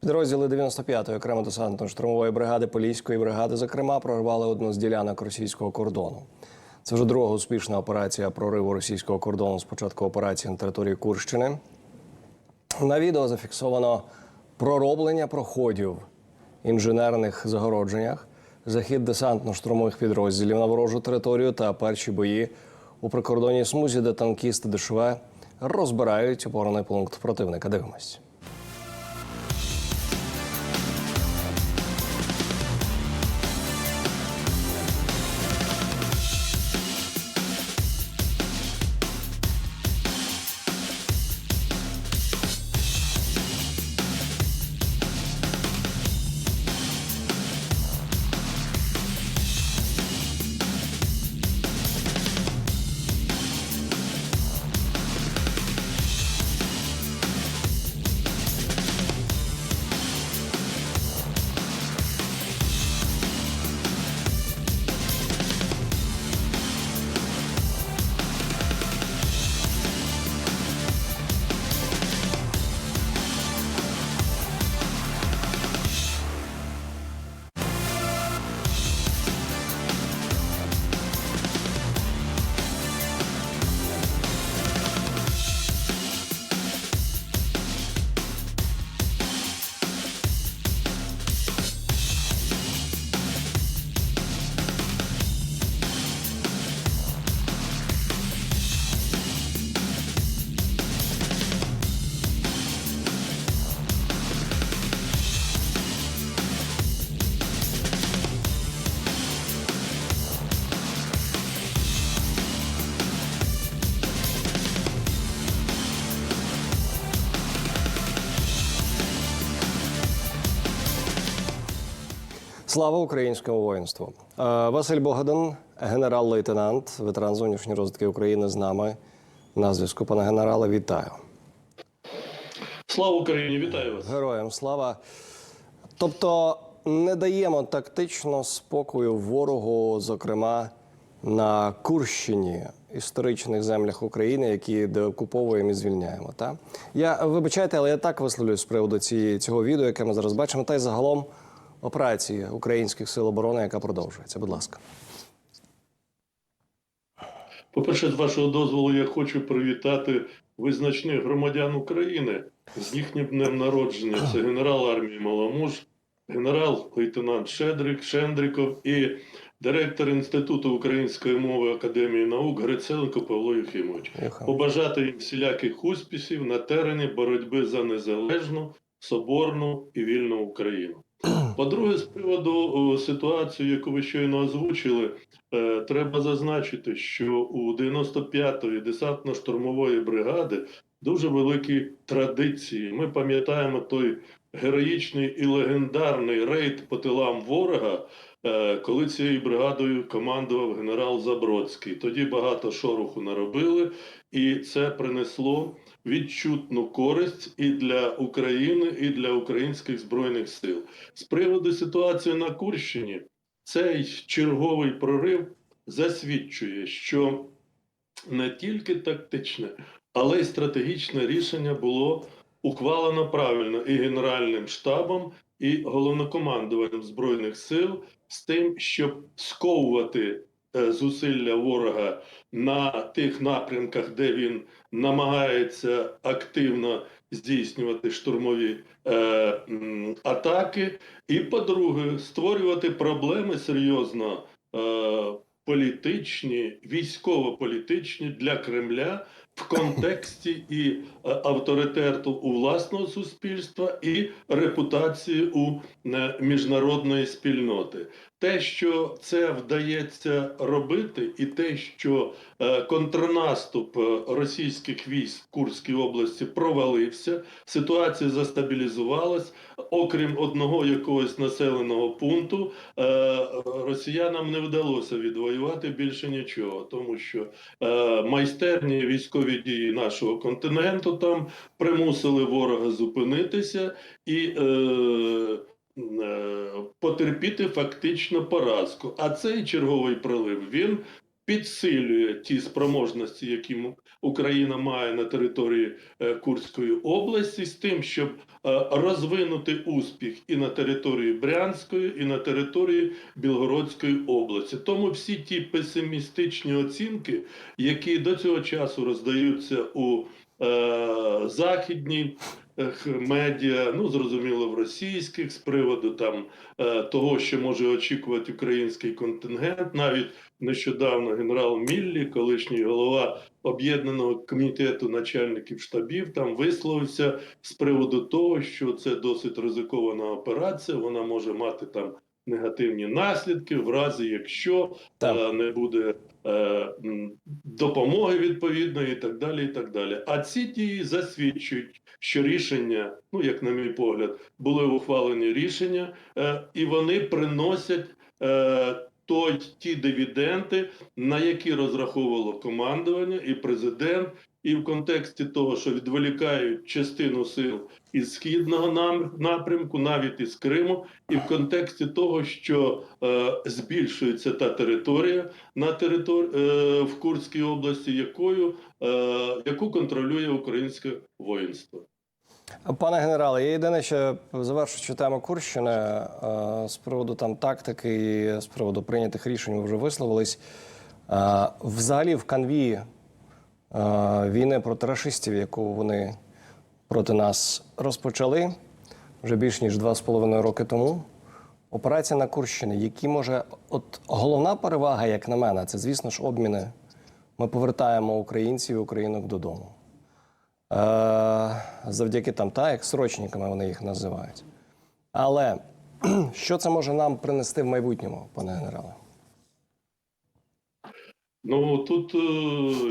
Підрозділи 95-ї окремо десантно-штурмової бригади Поліської бригади, зокрема, прорвали одну з ділянок російського кордону. Це вже друга успішна операція прориву російського кордону з початку операції на території Курщини. На відео зафіксовано пророблення проходів інженерних загородженнях, захід десантно-штурмових підрозділів на ворожу територію та перші бої у прикордонній смузі, де танкісти ДШВ розбирають опорний пункт противника. Дивимось. Слава українському воїнству! Е, Василь Богдан, генерал-лейтенант, ветеран зовнішньої розвитки України з нами на зв'язку. Пане генерале, вітаю. Слава Україні, вітаю вас. Героям слава. Тобто не даємо тактично спокою ворогу, зокрема на Курщині, історичних землях України, які деокуповуємо і звільняємо. Та? Я вибачайте, але я так висловлююсь з приводу цієї, цього відео, яке ми зараз бачимо, та й загалом операції українських сил оборони, яка продовжується. Будь ласка. По-перше, з вашого дозволу, я хочу привітати визначних громадян України з їхнім днем народження. Це генерал армії Маломуж, генерал-лейтенант Шедрик, Шендриков і директор Інституту української мови Академії наук Гриценко Павло Єфімович. Побажати їм всіляких успіхів на терені боротьби за незалежну, соборну і вільну Україну. По-друге, з приводу ситуації, яку ви щойно озвучили, е, треба зазначити, що у 95-ї десантно-штурмової бригади дуже великі традиції. Ми пам'ятаємо той героїчний і легендарний рейд по тилам ворога, е, коли цією бригадою командував генерал Забродський. Тоді багато шороху наробили, і це принесло відчутну користь і для України, і для українських збройних сил. З приводу ситуації на Курщині, цей черговий прорив засвідчує, що не тільки тактичне, але й стратегічне рішення було ухвалено правильно і Генеральним штабом, і головнокомандуванням Збройних сил з тим, щоб сковувати е, зусилля ворога на тих напрямках, де він намагається активно здійснювати штурмові е, атаки, і, по-друге, створювати проблеми серйозно е, політичні, військово-політичні для Кремля в контексті і е, авторитету у власного суспільства, і репутації у е, міжнародної спільноти. Те, що це вдається робити, і те, що е, контрнаступ російських військ в Курській області провалився, ситуація застабілізувалась. Окрім одного якогось населеного пункту, росіянам не вдалося відвоювати більше нічого, тому що майстерні військові дії нашого континенту там примусили ворога зупинитися і. Е, е, Потерпіти фактично поразку. А цей черговий пролив він підсилює ті спроможності, які Україна має на території е, Курської області, з тим, щоб розвинути успіх і на території Брянської, і на території Білгородської області. Тому всі ті песимістичні оцінки, які до цього часу роздаються у е, західній медіа, ну зрозуміло, в російських з приводу там е, того, що може очікувати український контингент. Навіть нещодавно генерал Міллі, колишній голова об'єднаного комітету начальників штабів, там висловився з приводу того, що це досить ризикована операція. Вона може мати там негативні наслідки, в разі якщо Так. е, не буде е, допомоги відповідної, і так далі. І так далі. А ці дії засвідчують, що рішення, ну як на мій погляд, були ухвалені рішення, е, і вони приносять. Е, той ті дивіденди, на які розраховувало командування і президент, і в контексті того, що відволікають частину сил із східного напрямку, навіть із Криму, і в контексті того, що е, збільшується та територія на територі е, в Курській області, якою е, яку контролює українське воїнство. Пане генерале, я єдине, що завершуючи тему Курщини, е, з приводу там тактики і з приводу прийнятих рішень ви вже висловились. Е, Взагалі, в канві е, війни проти рашистів, яку вони проти нас розпочали вже більш ніж два з половиною роки тому. Операція на Курщині, які може, от головна перевага, як на мене, це звісно ж обміни. Ми повертаємо українців і українок додому. Е, завдяки там, та, як срочниками вони їх називають. Але що це може нам принести в майбутньому, пане генерале? Ну тут е,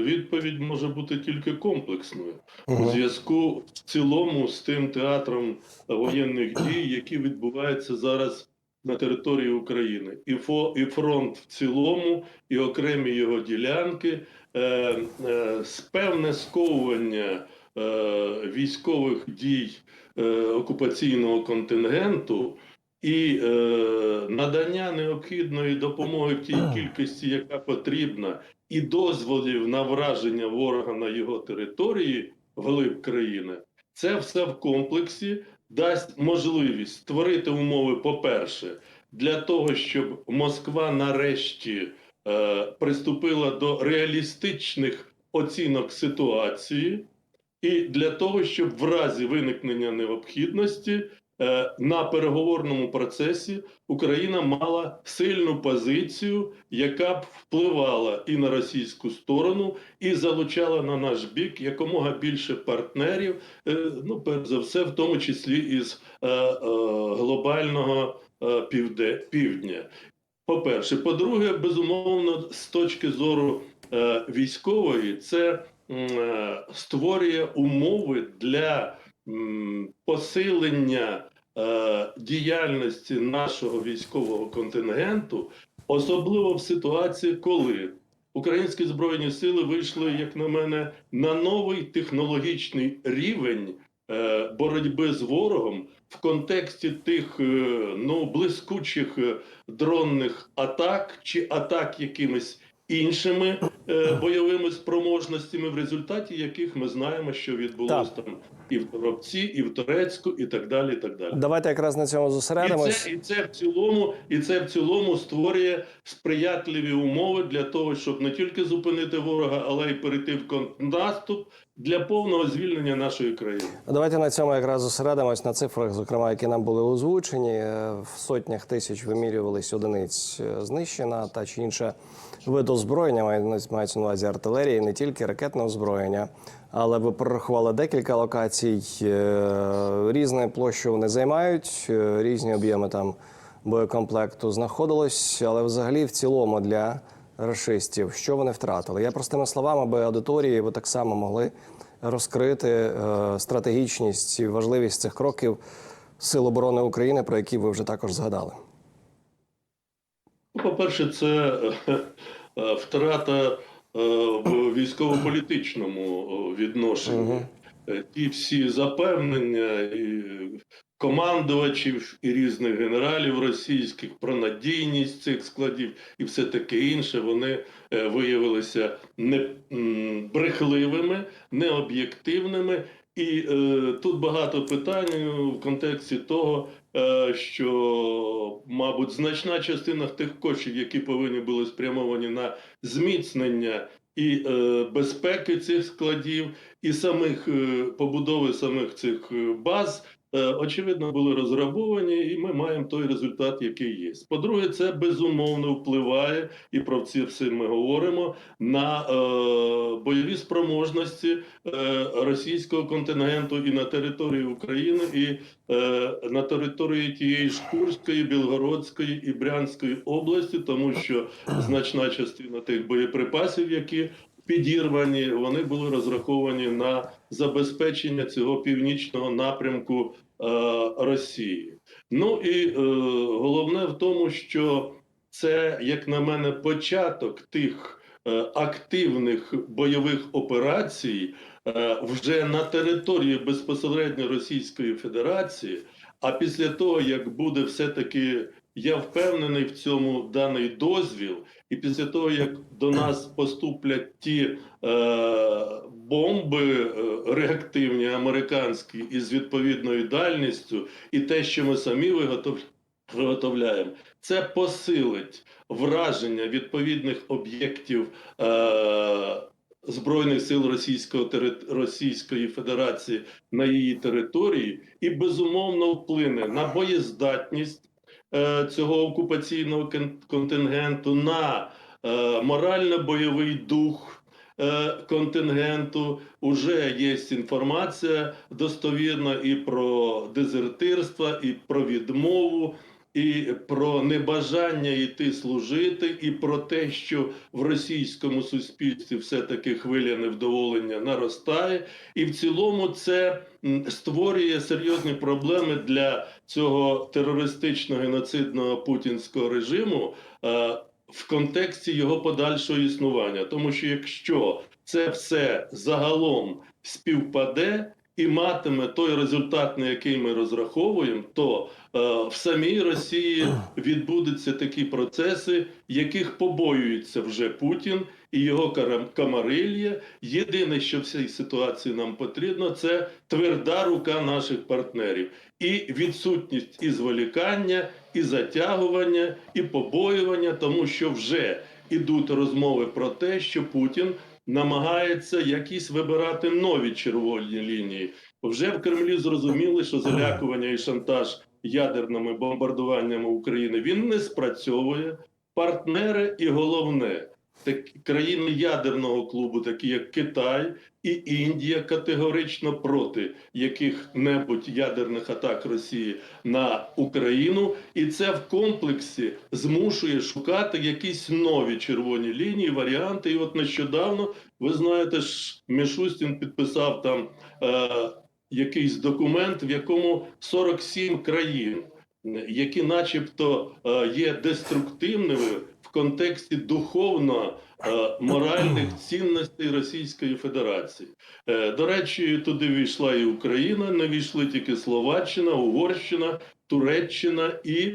відповідь може бути тільки комплексною у зв'язку в цілому з тим театром воєнних дій, які відбуваються зараз на території України, і фо і фронт в цілому, і окремі його ділянки, е, е, певне сковування військових дій е, окупаційного контингенту. І е, надання необхідної допомоги в тій кількості, яка потрібна, і дозволів на враження ворога на його території вглиб країни, це все в комплексі дасть можливість створити умови, по-перше, для того, щоб Москва нарешті е, приступила до реалістичних оцінок ситуації, і для того, щоб в разі виникнення необхідності е, на переговорному процесі Україна мала сильну позицію, яка б впливала і на російську сторону, і залучала на наш бік якомога більше партнерів. е, Ну, перш за все, в тому числі із е, глобального е, півде, півдня. По-перше, по-друге, безумовно, з точки зору військової, це створює умови для посилення е, діяльності нашого військового контингенту, особливо в ситуації, коли українські збройні сили вийшли, як на мене, на новий технологічний рівень е, боротьби з ворогом в контексті тих е, ну блискучих е, дронних атак чи атак якимись іншими е, бойовими спроможностями, в результаті яких ми знаємо, що відбулося там і в Торопці, і в Турецьку, і так далі. І так далі. Давайте якраз на цьому І це, і це в цілому, і це в цілому створює сприятливі умови для того, щоб не тільки зупинити ворога, але й перейти в контрнаступ для повного звільнення нашої країни. Давайте на цьому якраз зосередимось на цифрах, зокрема, які нам були озвучені. Е, В сотнях тисяч вимірювались одиниць е, знищена та чи інше вид озброєння, має- мається на увазі артилерії, не тільки ракетне озброєння. Але ви прорахували декілька локацій, е, різної площі вони займають, е, різні об'єми там боєкомплекту знаходилось, але взагалі в цілому для рашистів, що вони втратили. Я простими словами, аби аудиторії ви так само могли розкрити е, стратегічність і важливість цих кроків Сил оборони України, про які ви вже також згадали. Ну, По-перше, це е, е, втрата е, в військово-політичному е, відношенні. Е, Ті всі запевнення і командувачів і різних генералів російських про надійність цих складів і все таке інше, вони е, виявилися не брехливими, необ'єктивними. І е, тут багато питань в контексті того, е, що, мабуть, значна частина тих коштів, які повинні були спрямовані на зміцнення і е, безпеки цих складів, і самих е, побудови самих цих е, баз, е, очевидно, були розграбовані, і ми маємо той результат, який є. По-друге, це безумовно впливає, і про це все ми говоримо на е, бойові спроможності е, російського контингенту і на території України, і е, на території тієї ж Курської, Білгородської і Брянської області, тому що значна частина тих боєприпасів, які підірвані, вони були розраховані на забезпечення цього північного напрямку е, Росії. Ну і е, головне в тому, що це, як на мене, початок тих е, активних бойових операцій е, вже на території безпосередньо Російської Федерації. А після того, як буде все-таки, я впевнений в цьому даний дозвіл, і після того, як до нас поступлять ті е, бомби е, реактивні американські із відповідною дальністю, і те, що ми самі виготовляємо, це посилить враження відповідних об'єктів. Е, Збройних сил Російського тери- Російської Федерації на її території і безумовно вплине на боєздатність цього окупаційного кон- контингенту, на е, морально-бойовий дух е, контингенту. Уже є інформація достовірна і про дезертирство, і про відмову. І про небажання йти служити, і про те, що в російському суспільстві все-таки хвиля невдоволення наростає, і в цілому це створює серйозні проблеми для цього терористичного геноцидного путінського режиму е, в контексті його подальшого існування. Тому що якщо це все загалом співпаде і матиме той результат, на який ми розраховуємо, то е, в самій Росії відбудуться такі процеси, яких побоюється вже Путін і його камарилья. Єдине, що в цій ситуації нам потрібно, це тверда рука наших партнерів і відсутність і зволікання, і затягування, і побоювання, тому що вже ідуть розмови про те, що Путін намагається якісь вибирати нові червоні лінії. Вже в Кремлі зрозуміли, що залякування і шантаж ядерними бомбардуваннями України він не спрацьовує. Партнери і головне так, країни ядерного клубу, такі як Китай і Індія, категорично проти яких-небудь ядерних атак Росії на Україну, і це в комплексі змушує шукати якісь нові червоні лінії, варіанти. І от нещодавно ви знаєте ж, Мішустін підписав там е, якийсь документ, в якому 47 країн, які, начебто, е, є деструктивними в контексті духовно е, моральних цінностей Російської Федерації. Е, До речі, туди війшла і Україна, не війшли тільки Словаччина, Угорщина, Туреччина і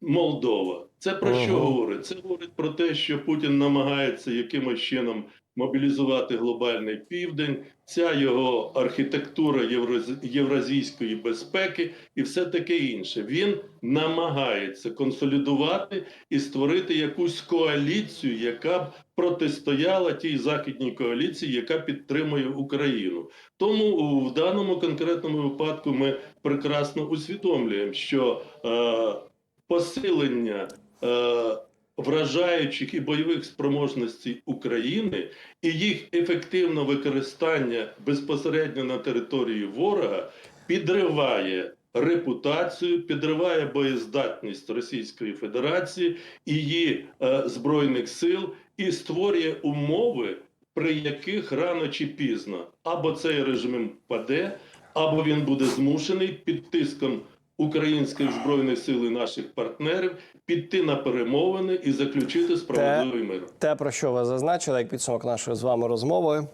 Молдова. Це про що говорить? Це говорить про те, що Путін намагається якимось чином мобілізувати глобальний південь, ця його архітектура євразі- євразійської безпеки і все таке інше. Він намагається консолідувати і створити якусь коаліцію, яка б протистояла тій західній коаліції, яка підтримує Україну. Тому в даному конкретному випадку ми прекрасно усвідомлюємо, що е, посилення е, вражаючих і бойових спроможностей України і їх ефективне використання безпосередньо на території ворога підриває репутацію, підриває боєздатність Російської Федерації і її е, збройних сил і створює умови, при яких рано чи пізно або цей режим впаде, або він буде змушений під тиском українських збройних сил і наших партнерів піти на перемовини і заключити справедливий мир. Те, про що ви зазначили, як підсумок нашої з вами розмови,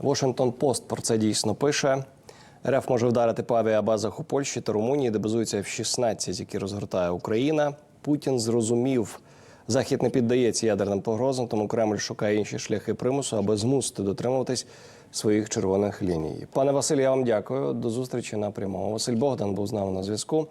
Washington Post про це дійсно пише. РФ може вдарити по авіабазах у Польщі та Румунії, де базуються F-16, які розгортає Україна. Путін зрозумів, захід не піддається ядерним погрозам, тому Кремль шукає інші шляхи примусу, аби змусити дотримуватись своїх червоних ліній. Пане Василь, я вам дякую. До зустрічі на прямому. Василь Богдан був з нами на зв'язку.